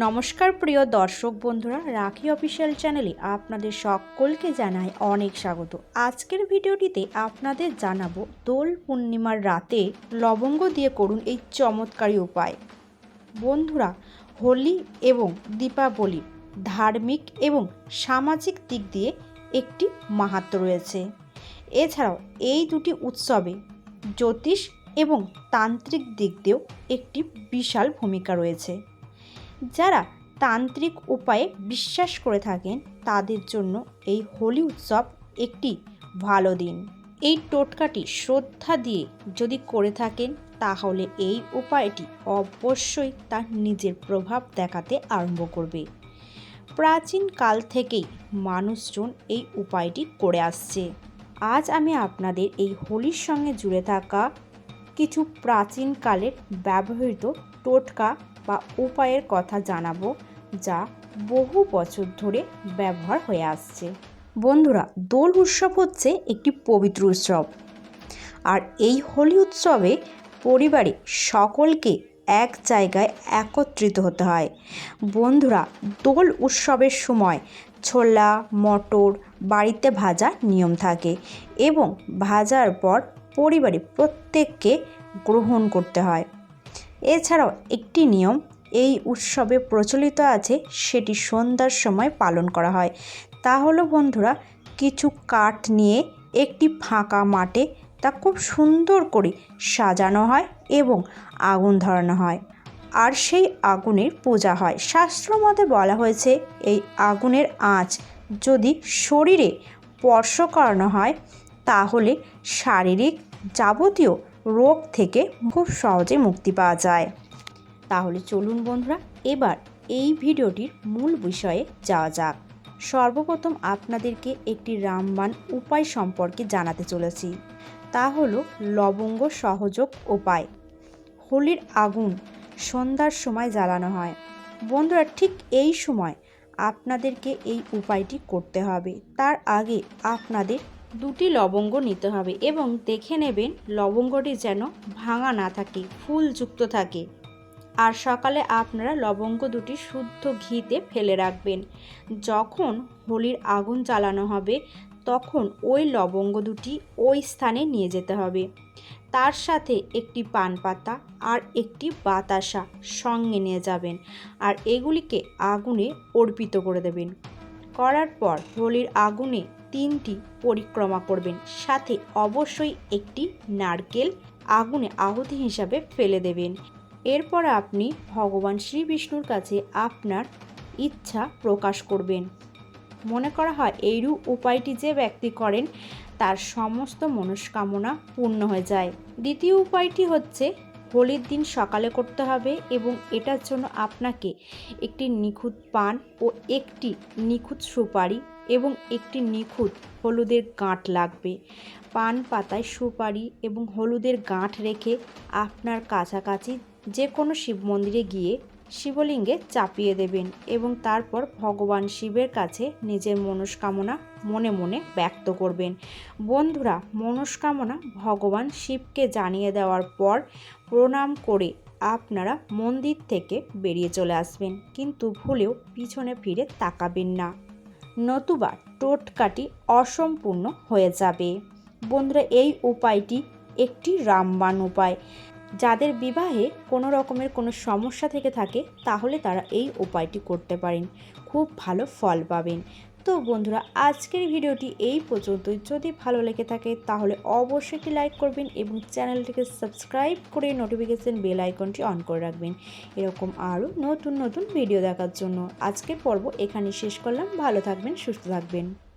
নমস্কার প্রিয় দর্শক বন্ধুরা, রাখি অফিসিয়াল চ্যানেলে আপনাদের সকলকে জানাই অনেক স্বাগত। আজকের ভিডিওটিতে আপনাদের জানাব দোল পূর্ণিমার রাতে লবঙ্গ দিয়ে করুন এই চমৎকারী উপায়। বন্ধুরা, হোলি এবং দীপাবলি ধার্মিক এবং সামাজিক দিক দিয়ে একটি মাহাত্ম্য রয়েছে। এছাড়াও এই দুটি উৎসবে জ্যোতিষ এবং তান্ত্রিক দিক দিয়েও একটি বিশাল ভূমিকা রয়েছে। যারা তান্ত্রিক উপায়ে বিশ্বাস করে থাকেন, তাদের জন্য এই হোলি উৎসব একটি ভালো দিন। এই টোটকাটি শ্রদ্ধা দিয়ে যদি করে থাকেন, তাহলে এই উপায়টি অবশ্যই তার নিজের প্রভাব দেখাতে আরম্ভ করবে। প্রাচীন কাল থেকেই মানুষজন এই উপায়টি করে আসছে। আজ আমি আপনাদের এই হোলির সঙ্গে জুড়ে থাকা কিছু প্রাচীনকালের ব্যবহৃত টোটকা বা উপায়ের কথা জানাব যা বহু বছর ধরে ব্যবহার হয়ে আসছে। বন্ধুরা, দোল উৎসব হচ্ছে একটি পবিত্র উৎসব। আর এই হোলি উৎসবে পরিবারে সকলকে এক জায়গায় একত্রিত হতে হয়। বন্ধুরা, দোল উৎসবের সময় ছোলা, মটর, বাড়িতে ভাজা নিয়ম থাকে এবং ভাজার পর পরিবারে প্রত্যেককে গ্রহণ করতে হয়। এছাড়াও একটি নিয়ম এই উৎসবে প্রচলিত আছে, সেটি সন্ধ্যার সময় পালন করা হয়। তা হলো বন্ধুরা, কিছু কাঠ নিয়ে একটি ফাঁকা মাঠে তা খুব সুন্দর করে সাজানো হয় এবং আগুন ধরানো হয়। আর সেই আগুনের পূজা হয়। শাস্ত্র মতে বলা হয়েছে, এই আগুনের আঁচ যদি শরীরে স্পর্শ করানো হয়, তাহলে শারীরিক যাবতীয় রোগ থেকে খুব সহজে মুক্তি পাওয়া যায়। তাহলে চলুন বন্ধুরা, এবার এই ভিডিওটির মূল বিষয়ে যাওয়া যাক। সর্বপ্রথম আপনাদেরকে একটি রামবাণ উপায় সম্পর্কে জানাতে চলেছি। তা হলো লবঙ্গ সহযোগ উপায়। হোলির আগুন সন্ধ্যার সময় জ্বালানো হয়। বন্ধুরা, ঠিক এই সময় আপনাদেরকে এই উপায়টি করতে হবে। তার আগে আপনাদের দুটি লবঙ্গ নিতে হবে এবং দেখে নেবেন লবঙ্গটি যেন ভাঙা না থাকে, ফুলযুক্ত থাকে। আর সকালে আপনারা লবঙ্গ দুটি শুদ্ধ ঘিতে ফেলে রাখবেন। যখন হোলির আগুন জ্বালানো হবে, তখন ওই লবঙ্গ দুটি ওই স্থানে নিয়ে যেতে হবে। তার সাথে একটি পান পাতা আর একটি বাতাসা সঙ্গে নিয়ে যাবেন আর এগুলিকে আগুনে অর্পিত করে দেবেন। করার পর হোলির আগুনে তিনটি পরিক্রমা করবেন। সাথে অবশ্যই একটি নারকেল আগুনে আহুতি হিসাবে ফেলে দেবেন। এরপর আপনি ভগবান শ্রী বিষ্ণুর কাছে আপনার ইচ্ছা প্রকাশ করবেন। মনে করা হয় এইরূপ উপায়টি যে ব্যক্তি করেন, তার সমস্ত মনস্কামনা পূর্ণ হয়ে যায়। দ্বিতীয় উপায়টি হচ্ছে হোলির দিন সকালে করতে হবে এবং এটার জন্য আপনাকে একটি নিখুঁত পান ও একটি নিখুঁত সুপারি এবং একটি নিখুঁত হলুদের গাঁট লাগবে। পান পাতায় সুপারি এবং হলুদের গাঁট রেখে আপনার কাছাকাছি যে কোনো শিব মন্দিরে গিয়ে শিবলিঙ্গে চাপিয়ে দেবেন এবং তারপর ভগবান শিবের কাছে নিজের মনস্কামনা মনে মনে ব্যক্ত করবেন। বন্ধুরা, মনস্কামনা ভগবান শিবকে জানিয়ে দেওয়ার পর প্রণাম করে আপনারা মন্দির থেকে বেরিয়ে চলে আসবেন, কিন্তু ভুলেও পিছনে ফিরে তাকাবেন না। নতুবা টোটকাটি অসম্পূর্ণ হয়ে যাবে। বন্ধুরা, এই উপায়টি একটি রামবাণ উপায়। যাদের বিবাহে কোনো রকমের কোনো সমস্যা থেকে থাকে, তাহলে তারা এই উপায়টি করতে পারেন। খুব ভালো ফল পাবেন। তো বন্ধুরা, আজকের ভিডিওটি এই পর্যন্ত যদি ভালো লেগে থাকে, তাহলে অবশ্যই একটি লাইক করবেন এবং চ্যানেলটিকে সাবস্ক্রাইব করে নোটিফিকেশান বেল আইকনটি অন করে রাখবেন। এরকম আরও নতুন নতুন ভিডিও দেখার জন্য আজকের পর্ব এখানে শেষ করলাম। ভালো থাকবেন, সুস্থ থাকবেন।